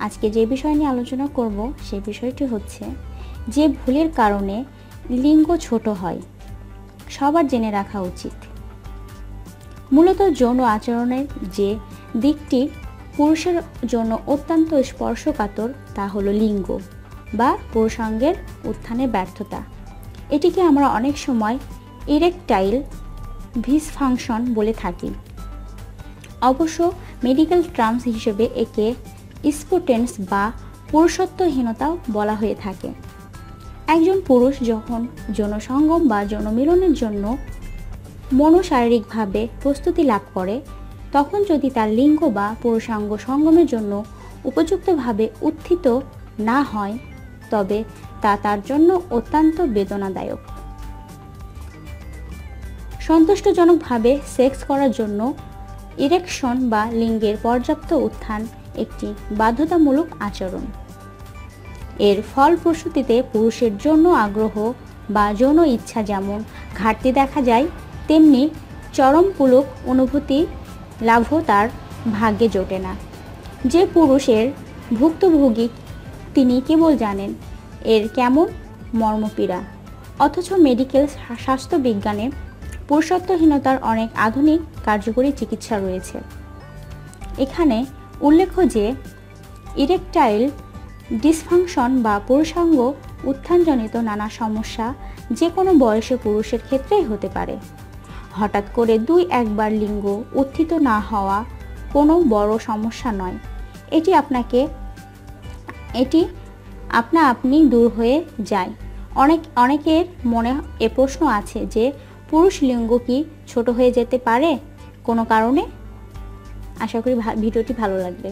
আজকে যে বিষয় নিয়ে আলোচনা করব সেই বিষয়টি হচ্ছে যে ভুলের কারণে লিঙ্গ ছোট হয়, সবার জেনে রাখা উচিত। মূলত যৌন আচরণের যে দিকটি পুরুষের জন্য অত্যন্ত স্পর্শকাতর তা হলো লিঙ্গ বা পুরুষাঙ্গের উত্থানে ব্যর্থতা। এটিকে আমরা অনেক সময় ইরেকটাইল ভিস ফাংশন বলে থাকি। অবশ্য মেডিকেল টার্মস হিসেবে একে স্পোটেন্স বা পুরুষত্বহীনতাও বলা হয়ে থাকে। একজন পুরুষ যখন যৌনসঙ্গম বা যৌনমিলনের জন্য মনোশারীরিকভাবে প্রস্তুতি লাভ করে, তখন যদি তার লিঙ্গ বা পুরুষাঙ্গ সঙ্গমের জন্য উপযুক্তভাবে উত্থিত না হয়, তবে তা তার জন্য অত্যন্ত বেদনাদায়ক। সন্তুষ্টজনকভাবে সেক্স করার জন্য ইরেকশন বা লিঙ্গের পর্যাপ্ত উত্থান একটি বাধ্যতামূলক আচরণ। এর ফলপ্রসূতিতে পুরুষের জন্য আগ্রহ বা যৌন ইচ্ছা যেমন ঘাটতি দেখা যায়, তেমনি চরম পুলক অনুভূতি লাভও তার ভাগ্যে জোটে না। যে পুরুষের ভুক্তভোগী তিনি কেবল জানেন এর কেমন মর্মপীড়া, অথচ মেডিকেল স্বাস্থ্যবিজ্ঞানে পুরুষত্বহীনতার অনেক আধুনিক কার্যকরী চিকিৎসা রয়েছে। এখানে উল্লেখ্য যে, ইরেকটাইল ডিসফাংশন বা পুরুষাঙ্গ উত্থানজনিত নানা সমস্যা যে কোনো বয়সে পুরুষের ক্ষেত্রেই হতে পারে। হঠাৎ করে দুই একবার লিঙ্গ উত্থিত না হওয়া কোনো বড় সমস্যা নয়। এটি আপনাকে, এটি আপনা আপনি দূর হয়ে যায়। অনেক, অনেকের মনে এ প্রশ্ন আছে যে, পুরুষ লিঙ্গ কি ছোট হয়ে যেতে পারে? কোনো কারণে? আশা করি ভিডিওটি ভালো লাগবে।